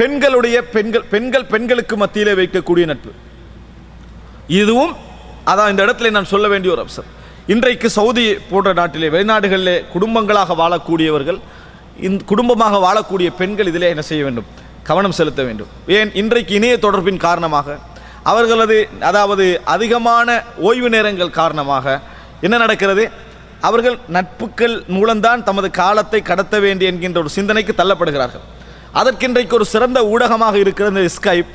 பெண்களுடைய பெண்கள் பெண்கள் பெண்களுக்கு மத்தியிலே வைக்கக்கூடிய நட்பு. இதுவும் அதான் இந்த இடத்துல நான் சொல்ல வேண்டிய ஒரு அம்சம் இன்றைக்கு சவுதி போன்ற நாட்டிலே வெளிநாடுகளிலே குடும்பங்களாக வாழக்கூடியவர்கள் இந்த குடும்பமாக வாழக்கூடிய பெண்கள் இதிலே என்ன செய்ய வேண்டும்? கவனம் செலுத்த வேண்டும். ஏன்? இன்றைக்கு இணைய தொடர்பின் காரணமாக அவர்களது அதாவது அதிகமான ஓய்வு நேரங்கள் காரணமாக என்ன நடக்கிறது? அவர்கள் நட்புகள் மூலம்தான் தமது காலத்தை கடத்த வேண்டும் என்கின்ற ஒரு சிந்தனைக்கு தள்ளப்படுகிறார்கள். அதற்கின்றைக்கு ஒரு சிறந்த ஊடகமாக இருக்கிற இந்த ஸ்கைப்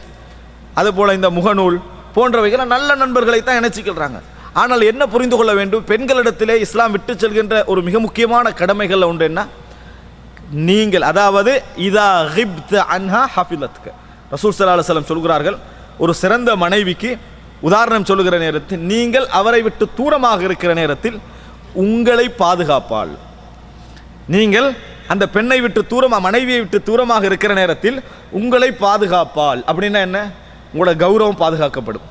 அதுபோல் இந்த முகநூல் போன்றவைகளை நல்ல நண்பர்களை தான் இணைச்சிக்கிறாங்க ஆனால் என்ன புரிந்து கொள்ள வேண்டும்? பெண்களிடத்திலே இஸ்லாம் விட்டு செல்கின்ற ஒரு மிக முக்கியமான கடமைகள் ஒன்று என்ன? நீங்கள் அதாவது இதா ஹிப்த் அன்ஹா ஹஃபிலத்க. ரசூல் ஸல்லல்லாஹு அலைஹி சொல்கிறார்கள் ஒரு சிறந்த மனைவிக்கு உதாரணம் சொல்லுகிற நேரத்தில் நீங்கள் அவரை விட்டு தூரமாக இருக்கிற நேரத்தில் உங்களை பாதுகாப்பாள். நீங்கள் அந்த பெண்ணை விட்டு தூரமாக மனைவியை விட்டு தூரமாக இருக்கிற நேரத்தில் உங்களை பாதுகாப்பாள் அப்படின்னா என்ன? உங்களோட கௌரவம் பாதுகாக்கப்படும்.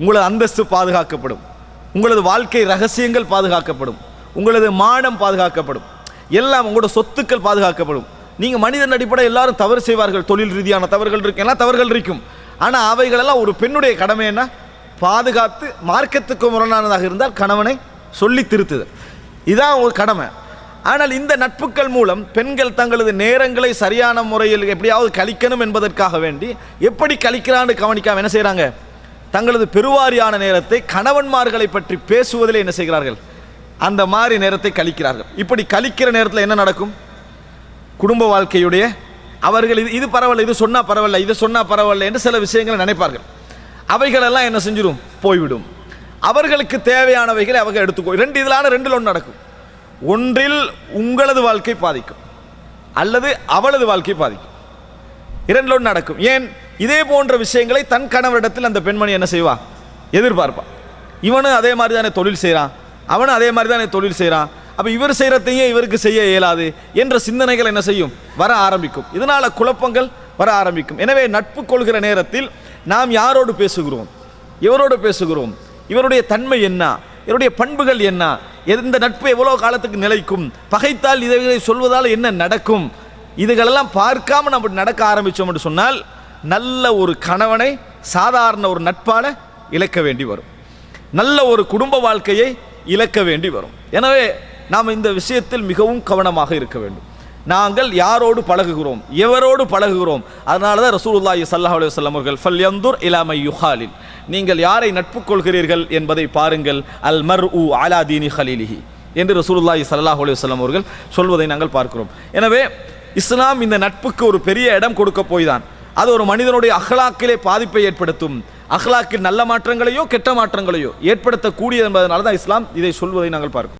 உங்களது அந்தஸ்து பாதுகாக்கப்படும். உங்களது வாழ்க்கை ரகசியங்கள் பாதுகாக்கப்படும். உங்களது மானம் பாதுகாக்கப்படும். எல்லாம் உங்களோட சொத்துக்கள் பாதுகாக்கப்படும். நீங்கள் மனிதன் அடிப்படை எல்லாரும் தவறு செய்வார்கள். தொழில் ரீதியான தவறுகள் இருக்கு எல்லாம் தவறுகள் இருக்கும். ஆனால் அவைகளெல்லாம் ஒரு பெண்ணுடைய கடமை என்ன? பாதுகாத்து மார்க்கத்துக்கு முரணானதாக இருந்தால் கணவனை சொல்லி திருத்துது இதான் ஒரு கடமை. ஆனால் இந்த நட்புகள் மூலம் பெண்கள் தங்களது நேரங்களை சரியான முறையில் எப்படியாவது கழிக்கணும் என்பதற்காக வேண்டி எப்படி கழிக்கிறான்னு கவனிக்காம என்ன செய்கிறாங்க தங்களது பெருவாரியான நேரத்தை கணவன்மார்களை பற்றி பேசுவதில் என்ன செய்கிறார்கள்? அந்த மாதிரி நேரத்தை கழிக்கிறார்கள். இப்படி கழிக்கிற நேரத்தில் என்ன நடக்கும்? குடும்ப வாழ்க்கையுடைய அவர்கள் இது இது பரவாயில்ல இது சொன்னால் பரவாயில்ல இது சொன்னால் பரவாயில்ல என்று சில விஷயங்களை நினைப்பார்கள். அவைகளெல்லாம் என்ன செஞ்சிடும் போய்விடும். அவர்களுக்கு தேவையானவைகளை அவங்க எடுத்துக்கோ. ரெண்டு இதிலான ரெண்டில் ஒன்று நடக்கும். ஒன்றில் உங்களது வாழ்க்கை பாதிக்கும் அல்லது அவளது வாழ்க்கை பாதிக்கும். இரண்டில் ஒன்று நடக்கும். ஏன்? இதே போன்ற விஷயங்களை தன் கணவரிடத்தில் அந்த பெண்மணி என்ன செய்வா? எதிர்பார்ப்பான் இவனும் அதே மாதிரி தானே தொழில் செய்கிறான் அவனும் அதே மாதிரி தானே தொழில் செய்கிறான் அப்போ இவர் செய்கிறதையும் இவருக்கு செய்ய இயலாது என்ற சிந்தனைகள் என்ன செய்யும்? வர ஆரம்பிக்கும். இதனால் குழப்பங்கள் வர ஆரம்பிக்கும். எனவே நட்பு கொள்கிற நேரத்தில் நாம் யாரோடு பேசுகிறோம்? எவரோடு பேசுகிறோம்? இவருடைய தன்மை என்ன? இவருடைய பண்புகள் என்ன? எந்த நட்பு எவ்வளோ காலத்துக்கு நிலைக்கும்? பகைத்தால் இதை சொல்வதால் என்ன நடக்கும்? இதுகளெல்லாம் பார்க்காம நம்ம நடக்க ஆரம்பித்தோம் என்று சொன்னால் நல்ல ஒரு கணவனை சாதாரண ஒரு நட்பால் இழக்க வேண்டி வரும். நல்ல ஒரு குடும்ப வாழ்க்கையை இழக்க வேண்டி வரும். எனவே நாம் இந்த விஷயத்தில் மிகவும் கவனமாக இருக்க வேண்டும். நாங்கள் யாரோடு பழகுகிறோம்? எவரோடு பழகுகிறோம்? அதனால தான் ரசூலுல்லாஹி சல்லாஹ் அலி வல்லம் அவர்கள் ஃபல்யந்துர் இலாமை யுஹாலில். நீங்கள் யாரை நட்பு கொள்கிறீர்கள் என்பதை பாருங்கள். அல் மர் உ அலாதீனி ஹலீலிஹி என்று ரசூலுல்லாஹி சல்லாஹ் அலி வல்லம் அவர்கள் சொல்வதை நாங்கள் பார்க்கிறோம். எனவே இஸ்லாம் இந்த நட்புக்கு ஒரு பெரிய இடம் கொடுக்க போய்தான். அது ஒரு மனிதனுடைய அஹ்லாக்கிலே பாதிப்பை ஏற்படுத்தும். அஹ்லாக்கில் நல்ல மாற்றங்களையோ கெட்ட மாற்றங்களையோ ஏற்படுத்தக்கூடியது என்பதனால தான் இஸ்லாம் இதை சொல்வதை நாங்கள் பார்க்கிறோம்.